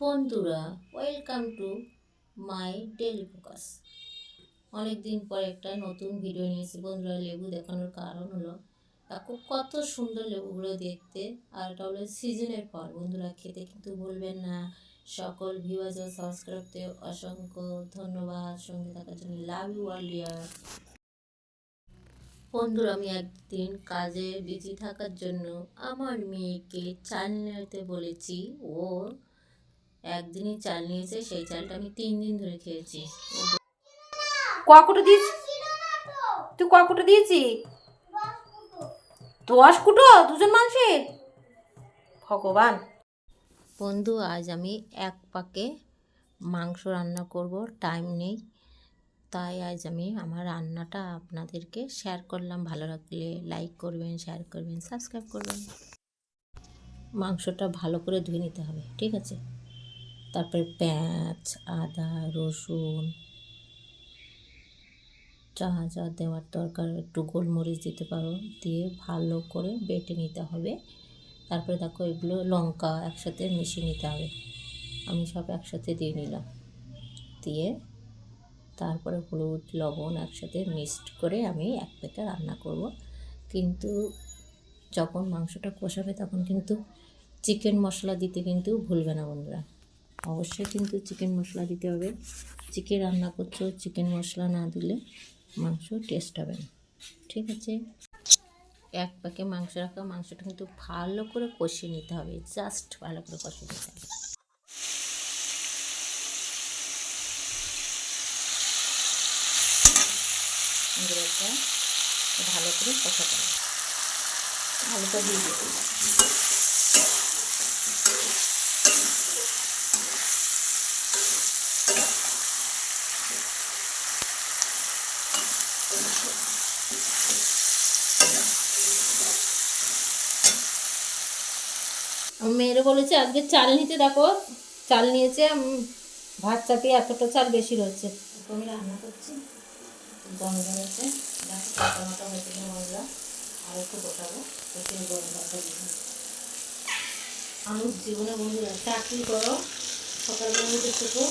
বন্ধুরা welcome to my daily focus অনেক দিন পর একটা নতুন ভিডিও নিয়েছি বন্ধুরা, লেবু দেখানোর কারণ হলো, দেখো কত সুন্দর লেবুগুলো দেখতে। আর এটা হলো সিজনের ফল। বন্ধুরা, খেতে কিন্তু ভুলবেন না। সকল ভিউয়ার্স ও সাবস্ক্রাইবতে অসংখ্য ধন্যবাদ। সঙ্গে থাকার জন্য লাভ ইউ অল ডিয়ার বন্ধুরা, আমি একদিন কাজে বিজি থাকার জন্য আমার মেয়েকে চাল বলেছি, ও একদিনই চাল নিয়েছে সেই চালটা আমি তিন দিন ধরে খেয়েছি। ককুটো দিয়েছি? তুই ককুটো দিয়েছি? দশ কুটো? দুজন মানুষের? ভগবান। বন্ধু আজ আমি এক পাকে মাংস রান্না করব টাইম নেই। তাই আজ আমি আমার রান্নাটা আপনাদেরকে শেয়ার করলাম। ভালো লাগলে লাইক করবেন শেয়ার করবেন সাবস্ক্রাইব করবেন। মাংসটা ভালো করে ধুয়ে নিতে হবে ঠিক আছে? তারপরে পেঁয়াজ, আদা, রসুন, যা যা দেওয়ার দরকার, একটু গোলমরিচ দিতে পারো, দিয়ে ভালো করে বেটে নিতে হবে। তারপরে দেখো এগুলো লঙ্কা একসাথে মিশিয়ে নিতে হবে। আমি সব একসাথে দিয়ে নিলাম। দিয়ে তারপরে হলুদ, লবণ একসাথে মিক্সড করে আমি এক প্যাকে রান্না করব। কিন্তু যখন মাংসটা কষাবে তখন কিন্তু চিকেন মশলা দিতে কিন্তু ভুলবে না বন্ধুরা। অবশ্যই কিন্তু চিকেন মশলা দিতে হবে। চিকেন রান্না করছ চিকেন মশলা না দিলে মাংস টেস্ট হবে না। ঠিক আছে? এক প্যাকে মাংস রাখা, মাংসটা কিন্তু ভালো করে কষিয়ে নিতে হবে জাস্ট ভালো করে কষিয়ে নিতে হবে। ভালো করে কষাতে হবে। ভালো করে দিয়ে দিতে হবে। আমি মেয়েরে বলেছে, আজকে চাল নিতে দেখো, চাল নিয়েছে ভাত চাপিয়ে এতটা চাল বেশি রয়েছে। আমি রান্না করছি। গন্ধ হয়েছে দেখো কাটা মাটা হয়েছে মশলা আর একটু গোটাবো প্রচুর গরম জীবনে বন্ধুরা চাকরি করো, সকালবেলা উঠে থেকো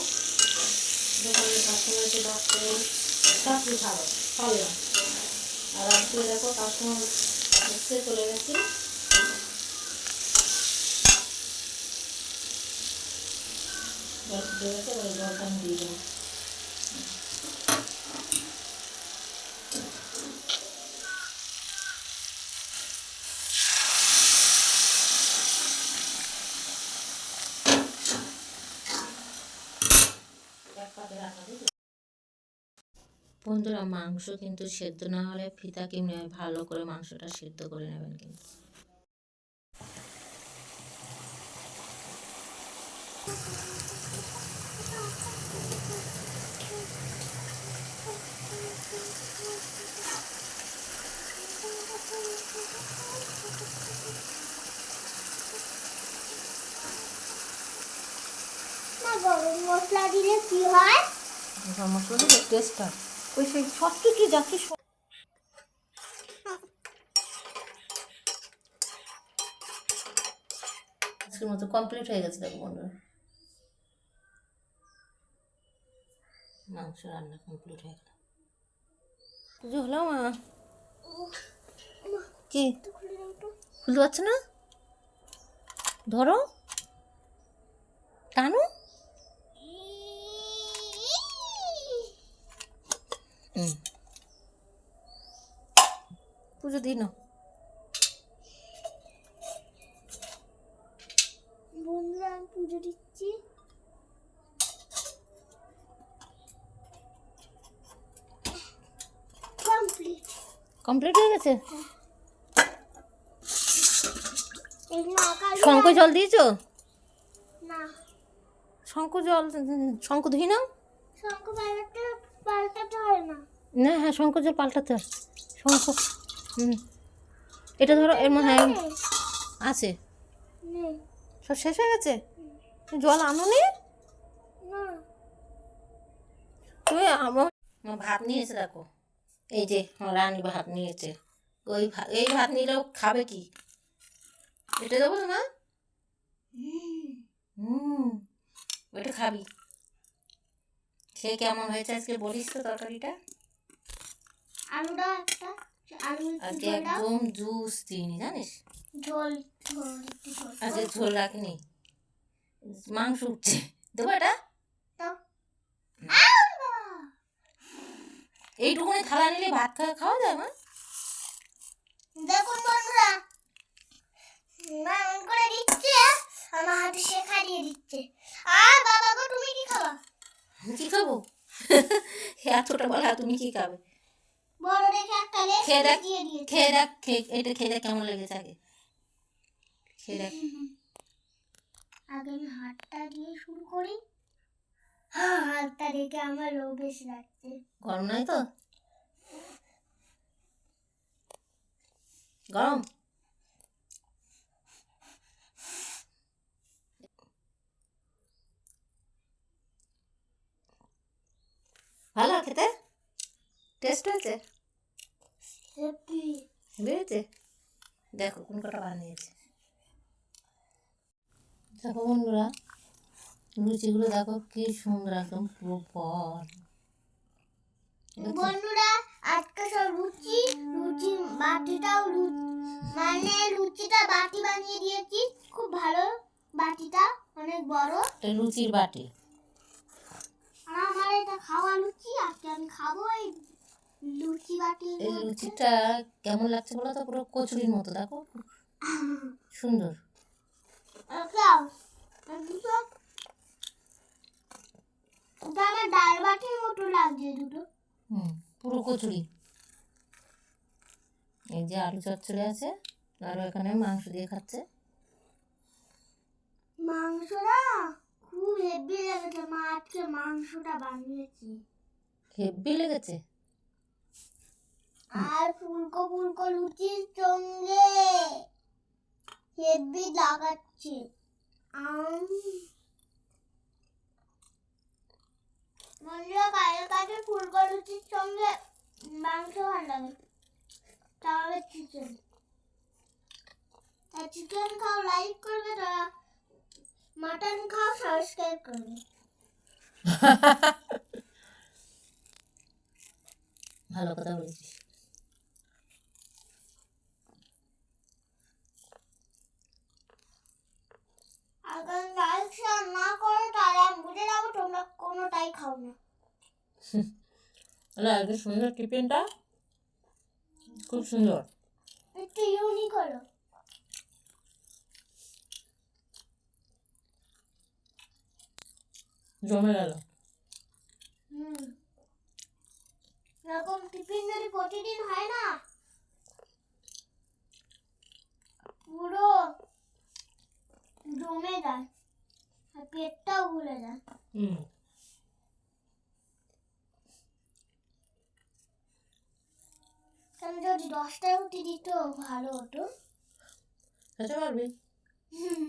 দোকানে কাস্টমারকে ডাক করো, চাকরি হবে না। আর আজকে দেখো কাস্টমার এসে চলে গেছে বন্ধুরা, মাংস কিন্তু সেদ্ধ না হলে ফিতা কিনে ভালো করে মাংসটা সেদ্ধ করে নেবেন কিন্তু। না গরম মশলা দিলে কি হয়? গরম মশলা দিলে টেস্ট হয়। ওই সেই আজকের মতো কমপ্লিট হয়ে গেছে দেখো বন্ধুরা। মাংস রান্না কমপ্লিট হয়ে গেল। পুজো হলো মা? কি? খুলতে পারছ না? ধরো। টানো। পুজো দিই না বন্ধুরা আমি পুজো দিচ্ছি। কমপ্লিট। কমপ্লিট হয়ে গেছে? শঙ্খ জল দিয়েছ? না। শঙ্খ জল শঙ্খ ধুই নাও। শঙ্খ পাল্টাতে পাল্টাতে হয় না। না হ্যাঁ শঙ্খ জল পাল্টাতে হয়। শঙ্খ হুম। এটা ধরো এর মনে হয় আছে। সব শেষ হয়ে গেছে? জল আনো নি। তুমি আমার ভাত নিয়েছে দেখো। এই যে রানী ভাত নিয়েছে। ওই এই ভাত নিলেও খাবে কি? এটা দেবো না? হুম ওইটা খাবি। সে কেমন হয়েছে আজকে বলিস তো তরকারিটা? আলুটা একটা আলু আজকে একদম জুস দিইনি জানিস? ঝোল আজকে ঝোল রাখিনি। মাংস উঠছে। দেবো এটা! এইটুকুনি থালা নিলে ভাত খাওয়া খাওয়া যায় মা? দেখুন বন্ধুরা মা করে দিচ্ছে আমার হাতে শেখা দিয়ে দিচ্ছে। আর বাবা গো তুমি কি খাবা? আমি কি খাব এতটা বলা তুমি কি খাবে বড় দেখে একটা খেয়ে দেখ দিয়ে খেয়ে দেখ খেয়ে এটা খেয়ে দেখ কেমন লেগেছে আগে। খেয়ে দেখ। আগে আমি হাতটা দিয়ে শুরু করি। হ্যাঁ হাতটা দেখে আমার লোভ বেশি লাগছে। গরম নয় তো? গরম ভালো খেতে টেস্ট হয়েছে বেড়েছে দেখো কোন কটা বানিয়েছে দেখো বন্ধুরা লুচিগুলো দেখো কি সুন্দর একদম পুরো ফল বন্ধুরা আজকে সব লুচি লুচি বাটিটাও মানে লুচিটা বাটি বানিয়ে দিয়েছি। খুব ভালো বাটিটা অনেক বড়। লুচির বাটি। আমার এটা খাওয়া লুচি আজকে আমি খাব এই এই লুচিটা কেমন লাগছে বলো তো? পুরো কচুরির মতো দেখো। সুন্দর। আমার ডাল বাটির মতো লাগছে দুটো। হুম পুরো কচুরি। এই যে আলু চচ্চড়ি আছে আর এখানে মাংস দিয়ে খাচ্ছে। মাংসটা খুব হেভি লেগেছে মা আজকে মাংসটা বানিয়েছি। হেব্বি লেগেছে? আর ফুলকো ফুলকো লুচির সঙ্গে হেভি লাগাচ্ছে। বন্ধুরা কাছে ফুলকো লুচির সঙ্গে মাংস ভালো লাগে। তাহলে চিকেন চিকেন খাও লাইক করবে তারা। মাটন খাও সাবস্ক্রাইব করবে। ভালো কথা বলেছিস। লাইক শেয়ার না করো তাহলে আমি বুঝে যাব তোমরা কোনোটাই খাও না। আজকে সুন্দর টিফিনটা। খুব সুন্দর। একটু ইউনিক হলো। জমে গেল। হুম। এরকম টিফিন যদি প্রতিদিন হয় না পুরো জমে যায়। আর পেটটাও ভুলে যায়। হুম। কারণ যদি দশটায় উঠে দিত ভালো হতো। খেতে পারবি? হুম।